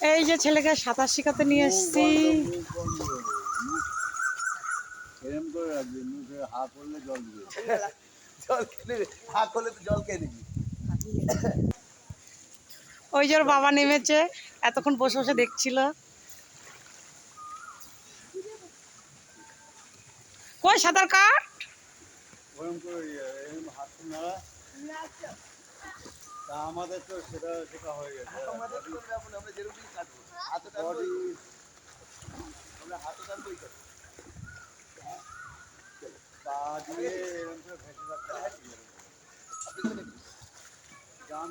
এই যে ছেলেকে সাঁতার শেখাতে নিয়ে এসেছি এরম করে রাখবি মুখে হা করলে জল দিবে। জল খেলে হা করলে তো জল খেয়ে নিবি। ওই যে বাবা নেমেছে এতক্ষণ বসে বসে দেখছিল। কই সাঁতার কাট? করে হাত নাড়া। তা আমাদের তো সেটা শেখা হয়ে গেছে। আমাদের তো ব্যাপার আমরা যেরকম কাটবো। হাতে টানবো। আমরা হাতে টানবোই কাটবো পা দিয়ে এরম করে ভেসে রাখতে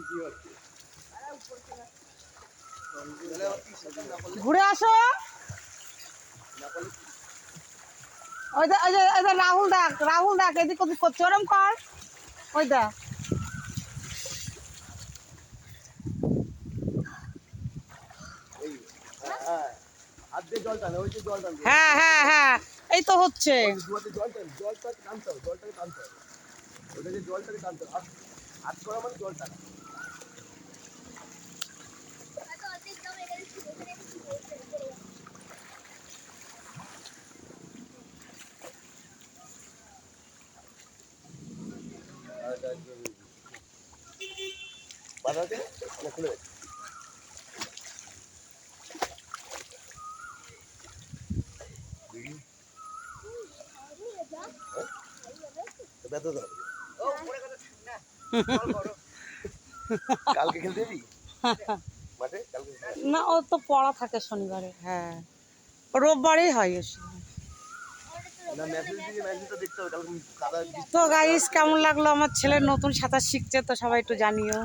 কি হচ্ছে? সেটা ঘুরে আসো। ওই দা রাহুল ডাক রাহুল ডাক এদিক ওদিক করছে ওরম কর। ওই দা এই হ্যাঁ, হ্যাঁ হাত দিয়ে জল টানে ওই যে জল টানবে হ্যাঁ হ্যাঁ হ্যাঁ এই তো হচ্ছে। দুয়াতে জল টান জলটা টানতে হবে জলটাকে টানতে হবে ওটাকে জলটাকে টানতে হবে হাত- হাত করা মানে জল টানা বাধা আছে না খুলে গেছে ব্যথা তো হবে কালকে খেলতে যাবি? মাঠে? কালকে না ও তো পড়া থাকে শনিবারে। হ্যাঁ। রোববারেই হয় এসে না মেসেজ দিয়ে মেসেজটা দেখতে হবে। কালকে কাদা বৃষ্টি তো গাইস কেমন লাগল? আমার ছেলে নতুন সাঁতার শিখছে তো সবাই একটু জানিও।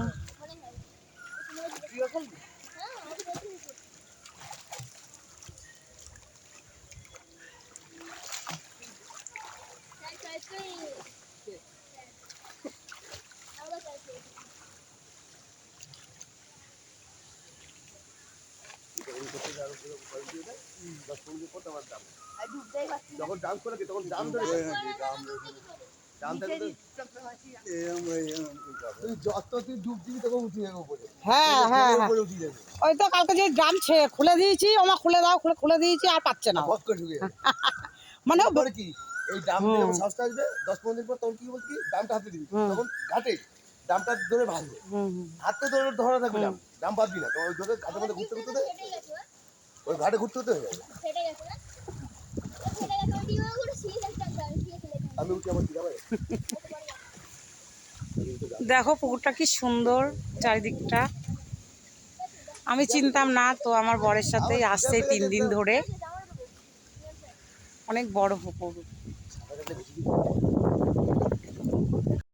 করতে আরও পুরো ভয় দিয়ে দেয়, দশ পনেরো দিন আমার দাম যখন দাম করে কি তখন দাম ধরে ওই নাকি জাম রয়েছে দাম থাকলে তো এরম এরম করতে হবে তুই যত তুই ডুব দিবি তখন উঠে যাবে উপরে হ্যাঁ হ্যাঁ হ্যাঁ। উপরে উঠে যাবে ওই তো কালকে যে ড্রাম খুলে দিয়েছি ওমা খুলে দাও খুলে খুলে দিয়েছি আর পাচ্ছে না মানে কি এই দাম যখন সস্তা আসবে দশ পনেরো দিন পর তখন কি বলছি দামটা হাতে দিবি। তখন ঘাটে দামটা ধরে ভাঙবে। হাতে ধরে ধরা থাকবে দাম দাম বাদবি না তখন ওই ধরে ঘাটের মধ্যে ঘুরতে ঘুরতে দে ওই ঘাটে ঘুরতে ঘুরতে হয়ে যাবে। আমি উঠে আমার দিদা দেখো পুকুরটা কি সুন্দর চারিদিকটা। আমি চিনতাম না তো আমার বরের সাথেই আসছে তিন দিন ধরে। অনেক বড় পুকুর।